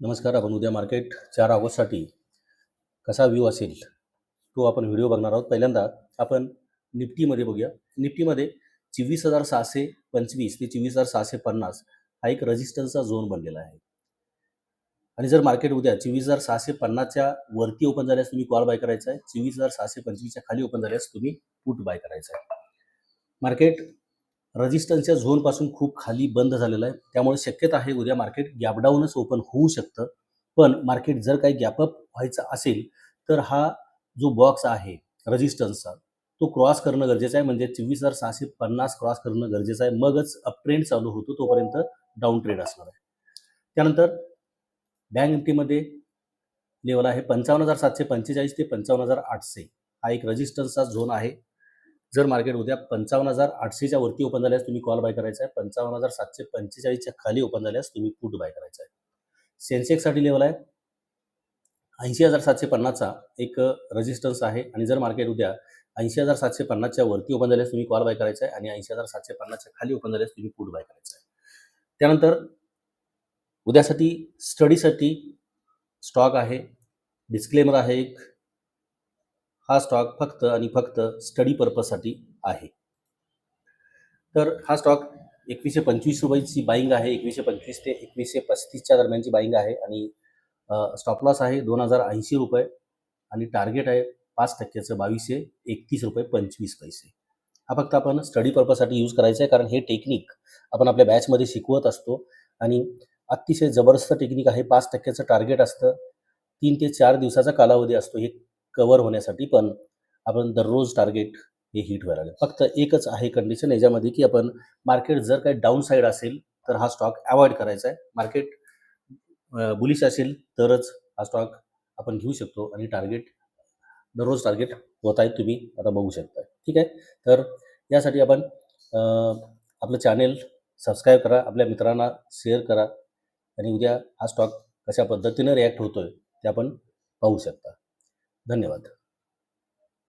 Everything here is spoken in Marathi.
नमस्कार आपण उद्या मार्केट चार ऑगस्टसाठी कसा व्ह्यू असेल तो आपण व्हिडिओ बघणार आहोत. पहिल्यांदा आपण निफ्टीमध्ये बघूया. निफ्टीमध्ये चोवीस हजार सहाशे पंचवीस ते चोवीस हजार सहाशे पन्नास हा एक रजिस्टन्सचा झोन बनलेला आहे. आणि जर मार्केट उद्या चोवीस हजार सहाशे पन्नासच्या वरती ओपन झाल्यास तुम्ही कॉल बाय करायचा आहे. चोवीस हजार सहाशे पंचवीसच्या खाली ओपन झाल्यास तुम्ही पुट बाय करायचा आहे. मार्केट रजिस्टन्सच्या झोनपासून खूप खाली बंद झालेलं आहे. त्यामुळे शक्यता आहे उद्या मार्केट गॅपडाऊनच ओपन होऊ शकतं. पण मार्केट जर काही गॅपअप व्हायचं असेल तर हा जो बॉक्स आहे रजिस्टन्सचा तो क्रॉस करणं गरजेचं आहे. म्हणजे चोवीस हजार सहाशे पन्नास क्रॉस करणं गरजेचं आहे. मगच अप ट्रेंड चालू होतो तोपर्यंत डाऊन ट्रेड असणार आहे. त्यानंतर बँक निफ्टीमध्ये लेवल आहे पंचावन्न हजार सातशे पंचेचाळीस ते पंचावन्न हजार आठशे. हा एक रजिस्टन्सचा झोन आहे. जर मार्केट उद्या पंचावन्न हजार आठशेच्या वरती ओपन झाल्यास तुम्ही कॉल बाय करायचा आहे. पंचावन्न हजार सातशे पंचेचाळीसच्या खाली ओपन झाल्यास तुम्ही पुट बाय करायचा आहे. सेन्सेक्ससाठी लेवल आहे. ऐंशी हजार सातशे पन्नासचा एक रजिस्टन्स आहे. आणि जर मार्केट उद्या ऐंशी हजार सातशे पन्नासच्या वरती ओपन झाल्यास तुम्ही कॉल बाय करायचा आहे. आणि ऐंशी हजार सातशे पन्नासच्या खाली ओपन झाल्यास तुम्ही पुट बाय करायचा आहे. त्यानंतर उद्यासाठी स्टडीसाठी स्टॉक आहे. डिस्क्लेमर आहे एक. हा स्टॉक फक्त आणि फक्त स्टडी पर्पजसाठी आहे. तर हा स्टॉक एकवीसशे पंचवीस रुपयाची बाईंग आहे एकवीसशे पंचवीस ते एकवीसशे पस्तीसच्या दरम्यानची बाईंग आहे आणि स्टॉप लॉस आहे दोन हजार ऐंशी रुपये आणि टार्गेट आहे पाच टक्क्याचं बावीसशे एकतीस रुपये पंचवीस पैसे. हा फक्त आपण स्टडी पर्पजसाठी यूज करायचा आहे कारण हे टेक्निक आपण आपल्या बॅचमध्ये शिकवत असतो आणि अतिशय जबरदस्त टेक्निक आहे. पाच टक्क्याचं टार्गेट असतं. तीन ते चार दिवसाचा कालावधी असतो. हे कवर होण्यासाठी पण आपण दररोज टार्गेट हे हिट व्हायला लागेल. फक्त एकच आहे कंडिशन याच्यामध्ये की आपण मार्केट जर काही डाऊन साईड असेल तर हा स्टॉक अवॉइड करायचा आहे. मार्केट बुलिश असेल तरच हा स्टॉक आपण घेऊ शकतो आणि टार्गेट दररोज टार्गेट होत आहेत तुम्ही आता बघू शकता ठीक आहे? तर यासाठी आपण आपलं चॅनेल सबस्क्राईब करा आपल्या मित्रांना शेअर करा आणि उद्या हा स्टॉक कशा पद्धतीनं रिॲक्ट होतो आहे ते आपण पाहू शकता. धन्यवाद.